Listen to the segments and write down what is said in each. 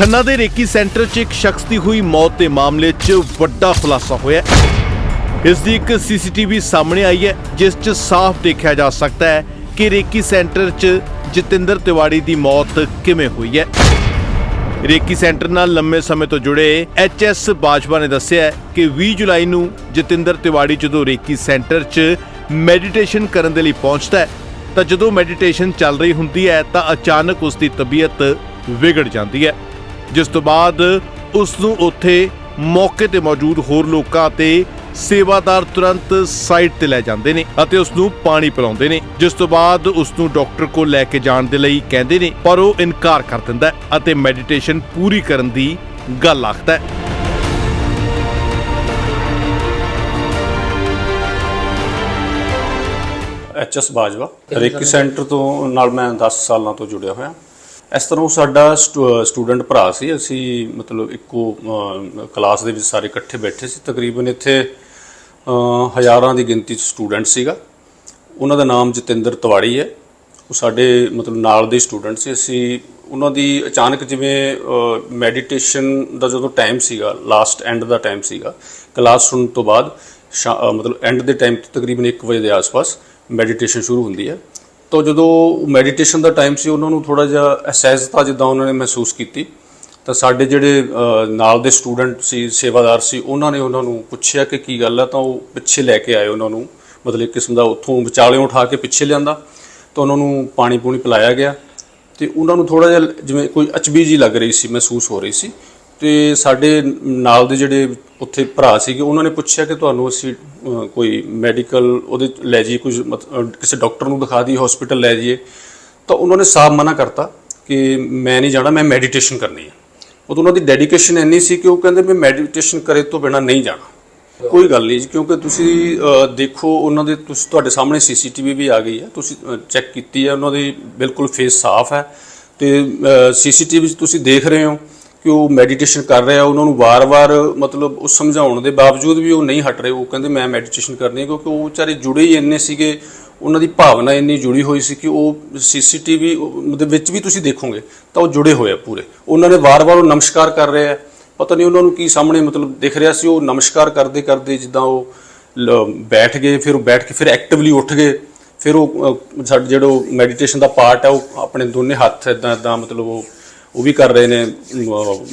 ਖੰਨਾ ਦੇ recce centre 'ਚ ਇੱਕ ਸ਼ਖਸ ਦੀ ਹੋਈ ਮੌਤ ਦੇ ਮਾਮਲੇ 'ਚ ਵੱਡਾ ਖੁਲਾਸਾ ਹੋਇਆ ਇਸ ਦੀ ਇੱਕ ਸੀਸੀਟੀਵੀ ਸਾਹਮਣੇ ਆਈ ਹੈ, ਜਿਸ 'ਚ ਸਾਫ਼ ਦੇਖਿਆ ਜਾ ਸਕਦਾ ਹੈ ਕਿ ਰੇਕੀ ਸੈਂਟਰ 'ਚ ਜਤਿੰਦਰ ਤਿਵਾੜੀ ਦੀ ਮੌਤ ਕਿਵੇਂ ਹੋਈ ਹੈ। ਰੇਕੀ ਸੈਂਟਰ ਨਾਲ ਲੰਮੇ ਸਮੇਂ ਤੋਂ ਜੁੜੇ ਐਚਐਸ ਬਾਜਵਾ ਨੇ ਦੱਸਿਆ ਕਿ 20 ਜੁਲਾਈ ਨੂੰ ਜਤਿੰਦਰ ਤਿਵਾੜੀ ਜਦੋਂ ਰੇਕੀ ਸੈਂਟਰ 'ਚ ਮੈਡੀਟੇਸ਼ਨ ਕਰਨ ਦੇ ਲਈ ਪਹੁੰਚਦਾ ਹੈ, ਤਾਂ ਜਦੋਂ ਮੈਡੀਟੇਸ਼ਨ ਚੱਲ ਰਹੀ ਹੁੰਦੀ ਹੈ ਤਾਂ ਅਚਾਨਕ ਉਸ ਦੀ ਤਬੀਅਤ ਵਿਗੜ ਜਾਂਦੀ ਹੈ। ਜਿਸ ਤੋਂ ਬਾਅਦ ਉਸ ਨੂੰ ਉੱਥੇ ਮੌਕੇ ਤੇ ਮੌਜੂਦ ਹੋਰ ਲੋਕਾਂ ਤੇ ਸੇਵਾਦਾਰ ਤੁਰੰਤ ਸਾਈਟ ਤੇ ਲੈ ਜਾਂਦੇ ਨੇ ਅਤੇ ਉਸ ਨੂੰ ਪਾਣੀ ਪਿਲਾਉਂਦੇ ਨੇ, ਜਿਸ ਤੋਂ ਬਾਅਦ ਉਸ ਨੂੰ ਡਾਕਟਰ ਕੋਲ ਲੈ ਕੇ ਜਾਣ ਦੇ ਲਈ ਕਹਿੰਦੇ ਨੇ, ਪਰ ਉਹ ਇਨਕਾਰ ਕਰ ਦਿੰਦਾ ਅਤੇ ਮੈਡੀਟੇਸ਼ਨ ਪੂਰੀ ਕਰਨ ਦੀ ਗੱਲ ਆਖਦਾ ਹੈ। ਐਚਐਸ ਬਾਜਵਾ, ਰੇਕੀ ਸੈਂਟਰ ਤੋਂ ਨਾਲ ਮੈਂ 10 ਸਾਲਾਂ ਤੋਂ ਜੁੜਿਆ ਹੋਇਆ। ਇਸ ਤਰ੍ਹਾਂ ਉਹ ਸਾਡਾ ਸਟੂਡੈਂਟ ਭਰਾ ਸੀ, ਅਸੀਂ ਮਤਲਬ ਇੱਕੋ ਕਲਾਸ ਦੇ ਵਿੱਚ ਸਾਰੇ ਇਕੱਠੇ ਬੈਠੇ ਸੀ। ਤਕਰੀਬਨ ਇੱਥੇ ਹਜ਼ਾਰਾਂ ਦੀ ਗਿਣਤੀ 'ਚ ਸਟੂਡੈਂਟ ਸੀਗਾ। ਉਹਨਾਂ ਦਾ ਨਾਮ ਜਤਿੰਦਰ ਤਵਾੜੀ ਹੈ। ਉਹ ਸਾਡੇ ਮਤਲਬ ਨਾਲ ਦੇ ਸਟੂਡੈਂਟ ਸੀ। ਅਸੀਂ ਉਹਨਾਂ ਦੀ ਅਚਾਨਕ ਜਿਵੇਂ ਮੈਡੀਟੇਸ਼ਨ ਦਾ ਜਦੋਂ ਟਾਈਮ ਸੀਗਾ, ਲਾਸਟ ਐਂਡ ਦਾ ਟਾਈਮ ਸੀਗਾ, ਕਲਾਸ ਸੁਣਨ ਤੋਂ ਬਾਅਦ, ਸ਼ਾ- ਮਤਲਬ ਐਂਡ ਦੇ ਟਾਈਮ ਤੇ ਤਕਰੀਬਨ 1 ਵਜੇ ਦੇ ਆਸ-ਪਾਸ ਮੈਡੀਟੇਸ਼ਨ ਸ਼ੁਰੂ ਹੁੰਦੀ ਹੈ। ਤਾਂ ਜਦੋਂ ਮੈਡੀਟੇਸ਼ਨ ਦਾ ਟਾਈਮ ਸੀ, ਉਹਨਾਂ ਨੂੰ ਥੋੜਾ ਜਿਹਾ ਅਸਹਿਜਤਾ ਜਿੱਦਾਂ ਉਹਨਾਂ ਨੇ ਮਹਿਸੂਸ ਕੀਤੀ, ਤਾਂ ਸਾਡੇ ਜਿਹੜੇ ਨਾਲ ਦੇ ਸਟੂਡੈਂਟ ਸੀ, ਸੇਵਾਦਾਰ ਸੀ, ਉਹਨਾਂ ਨੇ ਉਹਨਾਂ ਨੂੰ ਪੁੱਛਿਆ ਕਿ ਕੀ ਗੱਲ ਆ, ਤਾਂ ਉਹ ਪਿੱਛੇ ਲੈ ਕੇ ਆਏ ਉਹਨਾਂ ਨੂੰ, ਮਤਲਬ ਇੱਕ ਕਿਸਮ ਦਾ ਉੱਥੋਂ ਵਿਚਾਲਿਓਂ ਉਠਾ ਕੇ ਪਿੱਛੇ ਲਿਆਂਦਾ, ਤਾਂ ਉਹਨਾਂ ਨੂੰ ਪਾਣੀ ਪੂਣੀ ਪਿਲਾਇਆ ਗਿਆ, ਤੇ ਉਹਨਾਂ ਨੂੰ ਥੋੜਾ ਜਿਹਾ ਜਿਵੇਂ ਕੋਈ ਅਚਬੀ ਜੀ ਲੱਗ ਰਹੀ ਸੀ, ਮਹਿਸੂਸ ਹੋ ਰਹੀ ਸੀ ਤੇ ਸਾਡੇ ਨਾਲ ਦੇ ਜਿਹੜੇ ਉੱਥੇ ਭਰਾ ਸੀਗੇ ਉਹਨਾਂ ਨੇ ਪੁੱਛਿਆ ਕਿ ਤੁਹਾਨੂੰ ਅਸੀਂ ਅਹ, ਕੋਈ ਮੈਡੀਕਲ ਉਹਦੇ 'ਚ ਲੈ ਜਾਈਏ ਕੁਝ ਮਤ- ਅਹ, ਕਿਸੇ ਡਾਕਟਰ ਨੂੰ ਦਿਖਾ ਦਈਏ ਹਸਪੀਟਲ ਲੈ ਜਾਈਏ। ਤਾਂ ਉਹਨਾਂ ਨੇ ਸਾਫ਼ ਮਨਾ ਕਰਤਾ ਕਿ ਮੈਂ ਨਹੀਂ ਜਾਣਾ ਮੈਂ ਮੈਡੀਟੇਸ਼ਨ ਕਰਨੀ ਹੈ ਉਦੋਂ ਉਹਨਾਂ ਦੀ ਡੈਡੀਕੇਸ਼ਨ ਇੰਨੀ ਸੀ ਕਿ ਉਹ ਕਹਿੰਦੇ ਮੈਂ ਮੈਡੀਟੇਸ਼ਨ ਕਰੇ ਤੋਂ ਬਿਨਾ ਨਹੀਂ ਜਾਣਾ। ਕੋਈ ਗੱਲ ਨਹੀਂ ਜੀ ਕਿਉਂਕਿ ਤੁਸੀਂ ਅਹ, ਦੇਖੋ ਉਹਨਾਂ ਦੇ ਤੁਸੀਂ ਤੁਹਾਡੇ ਸਾਹਮਣੇ ਸੀਸੀਟੀਵੀ ਵੀ ਆ ਗਈ ਹੈ ਤੁਸੀਂ ਚੈੱਕ ਕੀਤੀ ਹੈ ਉਹਨਾਂ ਦੀ ਬਿਲਕੁਲ ਫੇਸ ਸਾਫ਼ ਹੈ। ਤੇ ਸੀਸੀਟੀਵੀ 'ਚ ਤੁਸੀਂ ਦੇਖ ਰਹੇ ਹੋ। ਕਿ ਉਹ ਮੈਡੀਟੇਸ਼ਨ ਕਰ ਰਿਹਾ, ਉਹਨਾਂ ਨੂੰ ਵਾਰ-ਵਾਰ ਮਤਲਬ ਉਹ ਸਮਝਾਉਣ ਦੇ ਬਾਵਜੂਦ ਵੀ ਉਹ ਨਹੀਂ ਹਟ ਰਹੇ, ਉਹ ਕਹਿੰਦੇ ਮੈਂ ਮੈਡੀਟੇਸ਼ਨ ਕਰਨੀ ਹੈ ਕਿਉਂਕਿ ਉਹ ਵਿਚਾਰੇ ਜੁੜੇ ਹੀ ਇੰਨੇ ਸੀਗੇ, ਉਹਨਾਂ ਦੀ ਭਾਵਨਾ ਇੰਨੀ ਜੁੜੀ ਹੋਈ ਸੀ ਕਿ ਉਹ ਸੀਸੀਟੀਵੀ ਦੇ ਵਿੱਚ ਵੀ ਤੁਸੀਂ ਦੇਖੋਗੇ, ਤਾਂ ਉਹ ਜੁੜੇ ਹੋਏ ਆ ਪੂਰੇ। ਉਹਨਾਂ ਨੇ ਵਾਰ-ਵਾਰ ਉਹ ਨਮਸਕਾਰ ਕਰ ਰਹੇ ਆ। ਪਤਾ ਨਹੀਂ ਉਹਨਾਂ ਨੂੰ ਕੀ ਸਾਹਮਣੇ ਮਤਲਬ ਦਿਖ ਰਿਹਾ ਸੀ, ਉਹ ਨਮਸਕਾਰ ਕਰਦੇ ਕਰਦੇ ਜਿੱਦਾਂ ਉਹ ਲ- ਬੈਠ ਗਏ, ਫਿਰ ਉਹ ਬੈਠ ਕੇ ਫਿਰ ਐਕਟਿਵਲੀ ਉੱਠ ਗਏ, ਫਿਰ ਉਹ ਸਾਡੇ ਜਿਹੜਾ ਮੈਡੀਟੇਸ਼ਨ ਦਾ ਪਾਰਟ ਹੈ, ਉਹ ਆਪਣੇ ਦੋਨੇ ਹੱਥ ਇਦਾਂ ਇਦਾਂ ਮਤਲਬ ਉਹ ਉਹ ਵੀ ਕਰ ਰਹੇ ਨੇ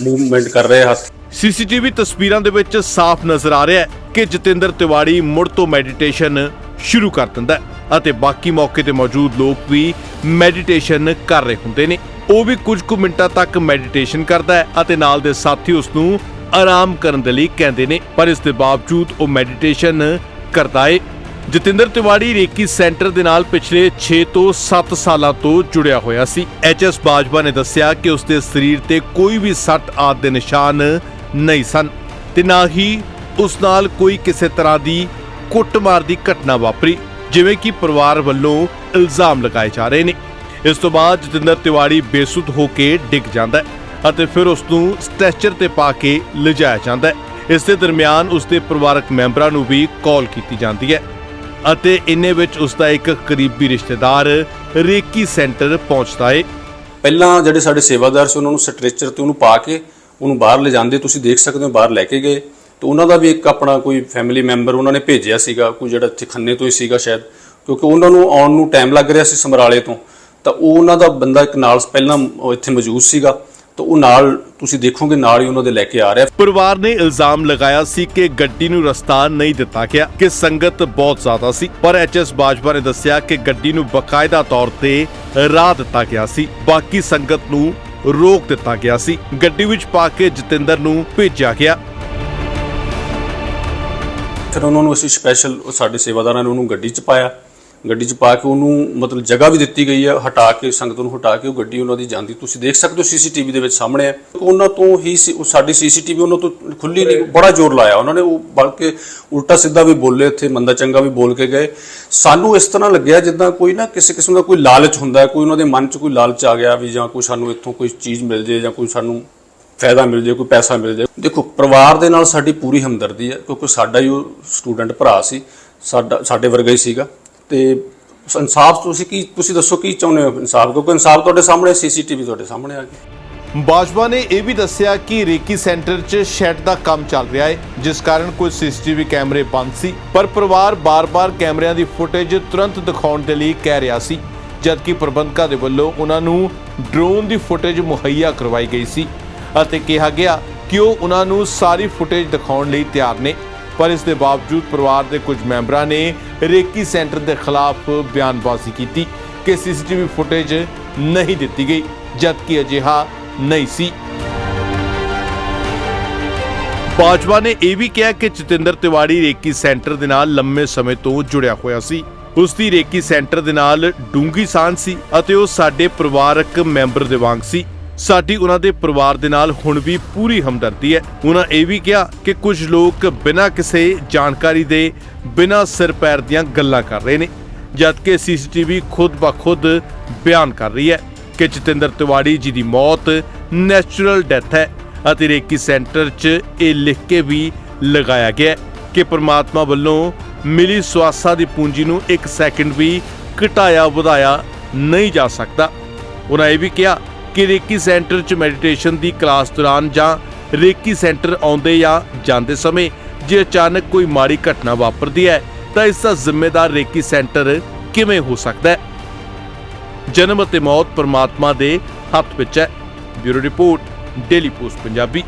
ਮੂਵਮੈਂਟ ਕਰ ਰਹੇ ਹੱਥ। ਸੀਸੀਟੀਵੀ ਤਸਵੀਰਾਂ ਦੇ ਵਿੱਚ ਸਾਫ਼ ਨਜ਼ਰ ਆ ਰਿਹਾ ਹੈ ਕਿ ਜਤਿੰਦਰ ਤਿਵਾੜੀ ਮੁੜ ਤੋਂ ਮੈਡੀਟੇਸ਼ਨ ਸ਼ੁਰੂ ਕਰ ਦਿੰਦਾ ਅਤੇ ਬਾਕੀ ਮੌਕੇ ਤੇ ਮੌਜੂਦ ਲੋਕ ਵੀ ਮੈਡੀਟੇਸ਼ਨ ਕਰ ਰਹੇ ਹੁੰਦੇ ਨੇ। ਉਹ ਵੀ ਕੁਝ ਕੁ ਮਿੰਟਾਂ ਤੱਕ ਮੈਡੀਟੇਸ਼ਨ ਕਰਦਾ ਹੈ ਅਤੇ ਨਾਲ ਦੇ ਸਾਥੀ ਉਸ ਨੂੰ ਆਰਾਮ ਕਰਨ ਦੇ ਲਈ ਕਹਿੰਦੇ ਨੇ। ਪਰ ਇਸ ਦੇ ਬਾਵਜੂਦ ਉਹ ਮੈਡੀਟੇਸ਼ਨ ਕਰਦਾ ਏ। ਜਤਿੰਦਰ ਤਿਵਾੜੀ ਰੇਕੀ ਸੈਂਟਰ ਦੇ ਨਾਲ ਪਿਛਲੇ 6 ਤੋਂ 7 ਸਾਲਾਂ ਤੋਂ ਜੁੜਿਆ ਹੋਇਆ ਸੀ। ਐਚਐਸ ਬਾਜਵਾ ਨੇ ਦੱਸਿਆ ਕਿ ਉਸ ਦੇ ਸਰੀਰ ਤੇ ਕੋਈ ਵੀ ਸੱਟ ਆਦਿ ਦੇ ਨਿਸ਼ਾਨ ਨਹੀਂ ਸਨ ਤੇ ਨਾ ਹੀ ਉਸ ਨਾਲ ਕੋਈ ਕਿਸੇ ਤਰ੍ਹਾਂ ਦੀ ਕੁੱਟਮਾਰ ਦੀ ਘਟਨਾ ਵਾਪਰੀ, ਜਿਵੇਂ ਕਿ ਪਰਿਵਾਰ ਵੱਲੋਂ ਇਲਜ਼ਾਮ ਲਗਾਏ ਜਾ ਰਹੇ ਨੇ। ਇਸ ਤੋਂ ਬਾਅਦ ਜਤਿੰਦਰ ਤਿਵਾੜੀ ਬੇਸੁੱਧ ਹੋ ਕੇ ਡਿੱਗ ਜਾਂਦਾ ਹੈ ਅਤੇ ਫਿਰ ਉਸ ਨੂੰ ਸਟ੍ਰੈਚਰ ਤੇ ਪਾ ਕੇ ਲਿਜਾਇਆ ਜਾਂਦਾ ਹੈ। ਇਸ ਦੇ ਦਰਮਿਆਨ ਉਸ ਦੇ ਪਰਿਵਾਰਕ ਮੈਂਬਰਾਂ ਨੂੰ ਵੀ ਕਾਲ ਕੀਤੀ ਜਾਂਦੀ ਹੈ। ਅਤੇ ਇੰਨੇ ਵਿੱਚ ਉਸ ਦਾ ਇੱਕ ਕਰੀਬੀ ਰਿਸ਼ਤੇਦਾਰ, ਰੇਕੀ ਸੈਂਟਰ ਪਹੁੰਚਦਾ ਏ। ਪਹਿਲਾਂ ਜਿਹੜੇ ਸਾਡੇ ਸੇਵਾਦਾਰ ਸੀ, ਉਹਨਾਂ ਨੂੰ ਸਟ੍ਰੈਚਰ ਤੇ ਉਹਨੂੰ ਪਾ ਕੇ ਉਹਨੂੰ ਬਾਹਰ ਲੈ ਜਾਂਦੇ ਤੁਸੀਂ ਦੇਖ ਸਕਦੇ ਹੋ ਬਾਹਰ ਲੈ ਕੇ ਗਏ। ਤੇ ਉਹਨਾਂ ਦਾ ਵੀ ਇੱਕ ਆਪਣਾ ਕੋਈ ਫੈਮਿਲੀ ਮੈਂਬਰ ਉਹਨਾਂ ਨੇ ਭੇਜਿਆ ਸੀਗਾ, ਕੋਈ ਜਿਹੜਾ ਇੱਥੇ ਖੰਨੇ ਤੋਂ ਹੀ ਸੀਗਾ ਸ਼ਾਇਦ। ਕਿਉਂਕਿ ਉਹਨਾਂ ਨੂੰ ਆਉਣ ਨੂੰ ਟਾਈਮ ਲੱਗ ਰਿਹਾ ਸੀ ਸਮਰਾਲੇ ਤੋਂ। ਤਾਂ ਉਹ ਉਹਨਾਂ ਦਾ ਬੰਦਾ ਇੱਕ ਨਾਲ ਪਹਿਲਾਂ ਇੱਥੇ ਮੌਜੂਦ ਸੀਗਾ। ਤਾਂ ਉਹ ਨਾਲ ਤੁਸੀਂ ਦੇਖੋਗੇ ਨਾਲ ਹੀ ਉਹਨਾਂ ਦੇ ਲੈ ਕੇ ਆ ਰਿਹਾ। ਪਰਿਵਾਰ ਨੇ ਇਲਜ਼ਾਮ ਲਗਾਇਆ ਸੀ ਕਿ ਗੱਡੀ ਨੂੰ ਰਸਤਾ ਨਹੀਂ ਦਿੱਤਾ ਗਿਆ ਕਿ ਸੰਗਤ ਬਹੁਤ ਜ਼ਿਆਦਾ ਸੀ। ਪਰ ਐਚਐਸ ਬਾਜਵਾ ਨੇ ਦੱਸਿਆ ਕਿ ਗੱਡੀ ਨੂੰ ਬਕਾਇਦਾ ਤੌਰ ਤੇ ਰਾਹ ਦਿੱਤਾ ਗਿਆ ਸੀ। ਬਾਕੀ ਸੰਗਤ ਨੂੰ ਰੋਕ ਦਿੱਤਾ ਗਿਆ ਸੀ। ਗੱਡੀ ਵਿੱਚ ਪਾ ਕੇ ਜਤਿੰਦਰ ਨੂੰ ਭੇਜਿਆ ਗਿਆ। ਫਿਰ ਉਹਨਾਂ ਨੂੰ ਅਸੀਂ ਸਪੈਸ਼ਲ ਸਾਡੇ ਸੇਵਾਦਾਰਾਂ ਨੇ ਉਹਨੂੰ ਗੱਡੀ 'ਚ ਪਾਇਆ। ਗੱਡੀ 'ਚ ਪਾ ਕੇ ਉਹਨੂੰ ਮਤਲਬ ਜਗ੍ਹਾ ਵੀ ਦਿੱਤੀ ਗਈ ਹੈ ਹਟਾ ਕੇ ਸੰਗਤ ਨੂੰ ਹਟਾ ਕੇ ਉਹ ਗੱਡੀ ਉਹਨਾਂ ਦੀ ਜਾਂਦੀ। ਤੁਸੀਂ ਦੇਖ ਸਕਦੇ ਹੋ ਸੀਸੀਟੀਵੀ ਦੇ ਵਿੱਚ ਸਾਹਮਣੇ ਹੈ ਉਹਨਾਂ ਤੋਂ ਹੀ ਸੀ- ਸਾਡੀ ਸੀਸੀਟੀਵੀ ਉਹਨਾਂ ਤੋਂ ਖੁੱਲੀ ਨਹੀਂ ਬੜਾ ਜ਼ੋਰ ਲਾਇਆ ਉਹਨਾਂ ਨੇ। ਉਹ ਬਲਕਿ ਉਲਟਾ ਸਿੱਧਾ ਵੀ ਬੋਲੇ ਇੱਥੇ ਮੰਦਾ ਚੰਗਾ ਵੀ ਬੋਲ ਕੇ ਗਏ। ਸਾਨੂੰ ਇਸ ਤਰ੍ਹਾਂ ਲੱਗਿਆ ਜਿੱਦਾਂ ਕੋਈ ਨਾ ਕਿਸੇ ਕਿਸਮ ਦਾ ਕੋਈ ਲਾਲਚ ਹੁੰਦਾ ਕੋਈ ਉਹਨਾਂ ਦੇ ਮਨ 'ਚ ਕੋਈ ਲਾਲਚ ਆ ਗਿਆ ਵੀ ਜਾਂ ਕੋਈ ਸਾਨੂੰ ਇੱਥੋਂ ਕੋਈ ਚੀਜ਼ ਮਿਲ ਜੇ ਜਾਂ ਕੋਈ ਸਾਨੂੰ ਫਾਇਦਾ ਮਿਲ ਜੇ ਕੋਈ ਪੈਸਾ ਮਿਲ ਜੇ। ਦੇਖੋ ਪਰਿਵਾਰ ਦੇ ਨਾਲ ਸਾਡੀ ਪੂਰੀ ਹਮਦਰਦੀ ਹੈ ਕਿਉਂਕਿ ਸਾਡਾ ਹੀ ਉਹ ਸਟੂਡੈਂਟ ਭਰਾ ਸੀ ਸਾਡਾ ਸਾਡੇ ਵਰਗਾ ਹੀ ਸੀਗਾ। ਤੇ ਇਨਸਾਫ ਤੁਸੀਂ ਕੀ, ਤੁਸੀਂ ਦੱਸੋ ਕੀ ਚਾਹੁੰਦੇ ਹੋ ਇਨਸਾਫ ਕਿਉਂਕਿ ਇਨਸਾਫ ਤੁਹਾਡੇ ਸਾਹਮਣੇ, ਸੀਸੀਟੀਵੀ ਤੁਹਾਡੇ ਸਾਹਮਣੇ ਆ ਗਈ। ਬਾਜਵਾ ਨੇ ਇਹ ਵੀ ਦੱਸਿਆ ਕਿ ਰੇਕੀ ਸੈਂਟਰ 'ਚ ਸ਼ੈੱਡ ਦਾ ਕੰਮ ਚੱਲ ਰਿਹਾ ਹੈ, ਜਿਸ ਕਾਰਨ ਕੁਝ ਸੀਸੀਟੀਵੀ ਕੈਮਰੇ ਬੰਦ ਸੀ, ਪਰ ਪਰਿਵਾਰ ਬਾਰ-ਬਾਰ ਕੈਮਰਿਆਂ ਦੀ ਫੁਟੇਜ ਤੁਰੰਤ ਦਿਖਾਉਣ ਦੇ ਲਈ ਕਹਿ ਰਿਹਾ ਸੀ, ਜਦਕਿ ਪ੍ਰਬੰਧਕਾਂ ਦੇ ਵੱਲੋਂ ਉਹਨਾਂ ਨੂੰ ਡਰੋਨ ਦੀ ਫੁਟੇਜ ਮੁਹੱਈਆ ਕਰਵਾਈ ਗਈ ਸੀ, ਅਤੇ ਕਿਹਾ ਗਿਆ ਕਿ ਉਹ ਉਹਨਾਂ ਨੂੰ ਸਾਰੀ ਫੁਟੇਜ ਦਿਖਾਉਣ ਲਈ ਤਿਆਰ ਨੇ। ਪਰ ਇਸ ਦੇ ਬਾਵਜੂਦ ਪਰਿਵਾਰ ਦੇ ਕੁਝ ਮੈਂਬਰਾਂ ਨੇ ਰੇਕੀ ਸੈਂਟਰ ਦੇ ਖਿਲਾਫ ਬਿਆਨਬਾਜ਼ੀ ਕੀਤੀ ਕਿ ਸੀਸੀਟੀਵੀ ਫੁਟੇਜ ਨਹੀਂ ਦਿੱਤੀ ਗਈ, ਜਦਕਿ ਅਜਿਹਾ ਨਹੀਂ ਸੀ। ਬਾਜਵਾ ਨੇ ਇਹ ਵੀ ਕਿਹਾ ਕਿ ਜਤਿੰਦਰ ਤਿਵਾੜੀ ਰੇਕੀ ਸੈਂਟਰ ਦੇ ਨਾਲ ਲੰਮੇ ਸਮੇਂ ਤੋਂ ਜੁੜਿਆ ਹੋਇਆ ਸੀ। ਉਸ ਦੀ ਰੇਕੀ ਸੈਂਟਰ ਦੇ ਨਾਲ ਡੂੰਗੀ ਸਾਂਝ ਸੀ ਅਤੇ ਉਹ ਸਾਡੇ ਪਰਿਵਾਰਕ ਮੈਂਬਰ ਦੇ ਵਾਂਗ ਸੀ। ਸਾਡੀ ਉਹਨਾਂ ਦੇ ਪਰਿਵਾਰ ਦੇ ਨਾਲ ਹੁਣ ਵੀ ਪੂਰੀ ਹਮਦਰਦੀ ਹੈ। ਉਹਨਾਂ ਇਹ ਵੀ ਕਿਹਾ ਕਿ ਕੁਝ ਲੋਕ ਬਿਨਾਂ ਕਿਸੇ ਜਾਣਕਾਰੀ ਦੇ, ਬਿਨਾਂ ਸਿਰ ਪੈਰ ਦੀਆਂ ਗੱਲਾਂ ਕਰ ਰਹੇ ਨੇ, ਜਦਕਿ ਸੀਸੀਟੀਵੀ ਖੁਦ ਬਖੁਦ ਬਿਆਨ ਕਰ ਰਹੀ ਹੈ ਕਿ ਜਤਿੰਦਰ ਤਿਵਾੜੀ ਜੀ ਦੀ ਮੌਤ ਨੈਚੁਰਲ ਡੈਥ ਹੈ ਅਤੇ ਰੇਕੀ ਸੈਂਟਰ 'ਚ ਇਹ ਲਿਖ ਕੇ ਵੀ ਲਗਾਇਆ ਗਿਆ ਕਿ ਪ੍ਰਮਾਤਮਾ ਵੱਲੋਂ ਮਿਲੀ ਸਵਾਸਾਂ ਦੀ ਪੂੰਜੀ ਨੂੰ ਇੱਕ ਸੈਕਿੰਡ ਵੀ ਘਟਾਇਆ ਵਧਾਇਆ ਨਹੀਂ ਜਾ ਸਕਦਾ। ਉਹਨਾਂ ਇਹ ਵੀ ਕਿਹਾ ਕਿ ਰੇਕੀ ਸੈਂਟਰ 'ਚ ਮੈਡੀਟੇਸ਼ਨ ਦੀ ਕਲਾਸ ਦੌਰਾਨ ਜਾਂ ਰੇਕੀ ਸੈਂਟਰ ਆਉਂਦੇ ਜਾਂ ਜਾਂਦੇ ਸਮੇਂ ਜੇ ਅਚਾਨਕ ਕੋਈ ਮਾੜੀ ਘਟਨਾ ਵਾਪਰਦੀ ਹੈ, ਤਾਂ ਇਸ ਦਾ ਜ਼ਿੰਮੇਦਾਰ ਰੇਕੀ ਸੈਂਟਰ ਕਿਵੇਂ ਹੋ ਸਕਦਾ ਹੈ? ਜਨਮ ਅਤੇ ਮੌਤ ਪਰਮਾਤਮਾ ਦੇ ਹੱਥ ਵਿੱਚ ਹੈ। Bureau report, daily post Punjabi.